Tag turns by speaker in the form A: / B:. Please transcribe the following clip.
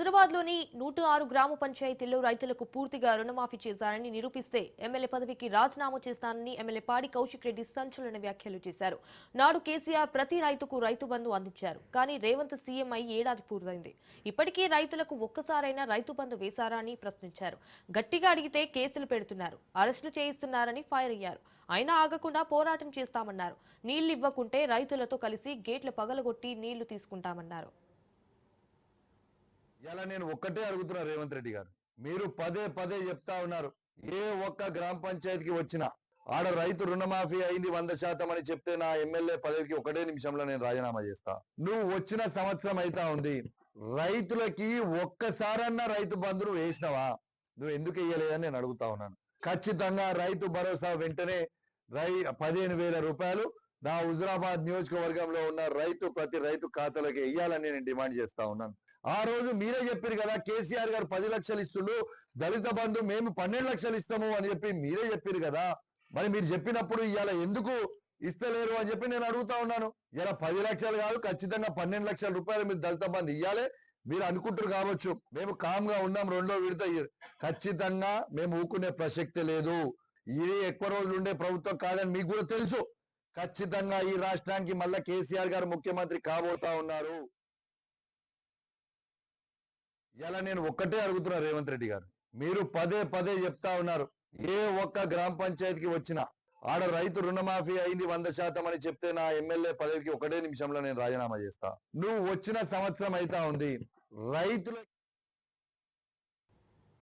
A: హైదరాబాద్లోని నూట ఆరు గ్రామ పంచాయతీల్లో రైతులకు పూర్తిగా రుణమాఫీ చేశారని నిరూపిస్తే ఎమ్మెల్యే పదవికి రాజీనామా చేస్తానని ఎమ్మెల్యే పాడి కౌశిక్ రెడ్డి సంచలన వ్యాఖ్యలు చేశారు. నాడు కేసీఆర్ ప్రతి రైతుకు రైతు బంధు అందించారు. కానీ రేవంత్ సీఎం అయి ఏడాది పూర్తయింది. ఇప్పటికీ రైతులకు ఒక్కసారైనా రైతు బంధు వేశారా అని ప్రశ్నించారు. గట్టిగా అడిగితే కేసులు పెడుతున్నారు. అరెస్టులు చేయిస్తున్నారని ఫైర్ అయ్యారు. అయినా ఆగకుండా పోరాటం చేస్తామన్నారు. నీళ్ళు ఇవ్వకుంటే రైతులతో కలిసి గేట్లు పగలగొట్టి నీళ్ళు తీసుకుంటామన్నారు.
B: ఇలా నేను ఒక్కటే అడుగుతున్నా రేవంత్ రెడ్డి గారు? మీరు పదే పదే చెప్తా ఉన్నారు. ఏ ఒక్క గ్రామ పంచాయతీకి వచ్చినా ఆడ రైతు రుణమాఫీ అయింది వంద శాతం అని చెప్తే నా ఎమ్మెల్యే పదవికి ఒకటే నిమిషంలో నేను రాజీనామా చేస్తా. నువ్వు వచ్చిన సంవత్సరం అయితా ఉంది. రైతులకి ఒక్కసారన్నా రైతు బంధువులు వేసినవా? నువ్వు ఎందుకు వేయలేదని నేను అడుగుతా ఉన్నాను. ఖచ్చితంగా రైతు భరోసా వెంటనే రై పదిహేను వేల రూపాయలు నా హుజరాబాద్ నియోజకవర్గంలో ఉన్న రైతు ప్రతి రైతు ఖాతాలోకి వెయ్యాలని నేను డిమాండ్ చేస్తా ఉన్నాను. ఆ రోజు మీరే చెప్పారు కదా కేసీఆర్ గారు పది లక్షలు ఇస్తుండు దళిత బంధు మేము పన్నెండు లక్షలు ఇస్తాము అని చెప్పి మీరే చెప్పారు కదా. మరి మీరు చెప్పినప్పుడు ఇవాళ ఎందుకు ఇస్తలేరు అని చెప్పి నేను అడుగుతా ఉన్నాను. ఇలా పది లక్షలు కాదు ఖచ్చితంగా పన్నెండు లక్షల రూపాయలు మీరు దళిత బంధు ఇవ్వాలి మీరు అనుకుంటారు కావచ్చు మేము కామ్గా ఉన్నాం రెండో విడత ఖచ్చితంగా మేము ఊకునే ప్రసక్తి లేదు. ఇది ఎక్కువ రోజులు ఉండే ప్రభుత్వం కాదని మీకు కూడా తెలుసు. ఖచ్చితంగా ఈ రాష్ట్రానికి మళ్ళా కేసీఆర్ గారు ముఖ్యమంత్రి కాబోతా ఉన్నారు. ఇలా నేను ఒక్కటే అడుగుతున్నా రేవంత్ రెడ్డి గారు మీరు పదే పదే చెప్తా ఉన్నారు ఏ ఒక్క గ్రామ పంచాయతీకి వచ్చినా ఆడ రైతు రుణమాఫీ అయింది వంద శాతం అని చెప్తే నా ఎమ్మెల్యే పదవికి ఒకటే నిమిషంలో నేను రాజీనామా చేస్తా. నువ్వు వచ్చిన సంవత్సరం అయితా ఉంది రైతుల